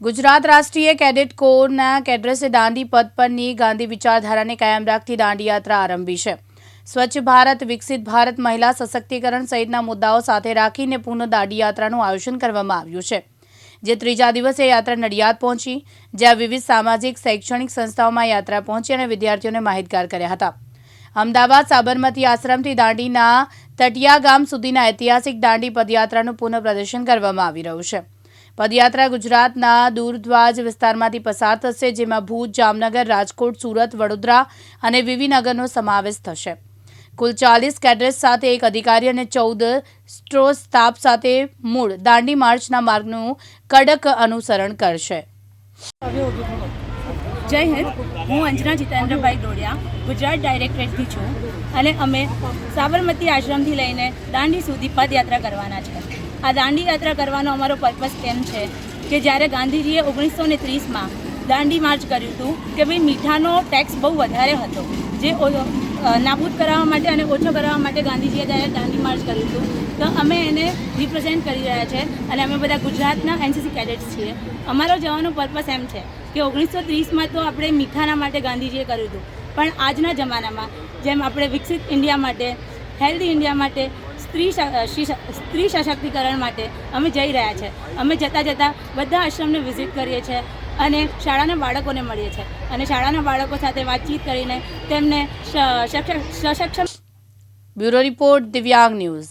ગુજરાત રાષ્ટ્રીય કેડેટ કોરના કેડ્રેસે દાંડી પદ પરની ગાંધી વિચારધારાને કાયમ રાખતી દાંડી યાત્રા આરંભી છે. સ્વચ્છ ભારત, વિકસિત ભારત, મહિલા સશક્તિકરણ સહિતના મુદ્દાઓ સાથે રાખીને પૂર્ણ દાંડી યાત્રાનું આયોજન કરવામાં આવ્યું છે. જે ત્રીજા દિવસે યાત્રા નડિયાદ પહોંચી, જ્યાં વિવિધ સામાજિક, શૈક્ષણિક સંસ્થાઓમાં યાત્રા પહોંચી અને વિદ્યાર્થીઓને માહિતગાર કર્યા હતા. અમદાવાદ, સાબરમતી આશ્રમથી દાંડીના તટિયા ગામ સુધીના ઐતિહાસિક દાંડી પદયાત્રાનું પુનઃ પ્રદર્શન કરવામાં આવી રહ્યું છે. પદયાત્રા ગુજરાતના દૂરદ્વાજ વિસ્તારમાંથી પસાર થશે, જેમાં ભુજ, જામનગર, રાજકોટ, સુરત, વડોદરા અને વિવિનગરનો સમાવેશ થશે. કુલ ચાલીસ કેડ્રેસ સાથે એક અધિકારી અને ચૌદ સ્ટ્રો સ્ટાફ સાથે મૂળ દાંડી માર્ચના માર્ગનું કડક અનુસરણ કરશે. જય હિન્દ. હું અંજના જીતેન્દ્રભાઈ ડોડિયા ગુજરાત ડાયરેક્ટરેટથી છું અને અમે સાબરમતી આશ્રમથી લઈને દાંડી સુધી પદયાત્રા કરવાના છે. આ દાંડી યાત્રા કરવાનો અમારો પર્પસ કેમ છે કે જ્યારે ગાંધીજીએ ઓગણીસો ને ત્રીસમાં દાંડી માર્ચ કર્યું હતું કે ભાઈ મીઠાનો ટેક્સ બહુ વધારે હતો. જે નાબૂદ કરાવવા માટે અને ઓછો કરાવવા માટે ગાંધીજીએ ત્યારે દાંડી માર્ચ કર્યું હતું. તો અમે એને રિપ્રેઝેન્ટ કરી રહ્યા છે અને અમે બધા ગુજરાતના એનસીસી કેડેટ્સ છીએ. અમારો જવાનો પર્પસ એમ છે કે ઓગણીસો ત્રીસમાં તો આપણે મીઠાના માટે ગાંધીજીએ કર્યું હતું. પણ આજના જમાનામાં જેમ આપણે વિકસિત ઇન્ડિયા માટે હેલ્ધી ઇન્ડિયા માટે સ્ત્રી સ્ત્રી સશક્તિકરણ માટે અમે જઈ રહ્યા છે. અમે જતાં જતાં બધા આશ્રમને વિઝિટ કરીએ છીએ અને શાળાના બાળકોને મળીએ છીએ અને શાળાના બાળકો સાથે વાતચીત કરીને તેમને સશક્ષમ બ્યુરો રિપોર્ટ દિવ્યાંગ ન્યૂઝ.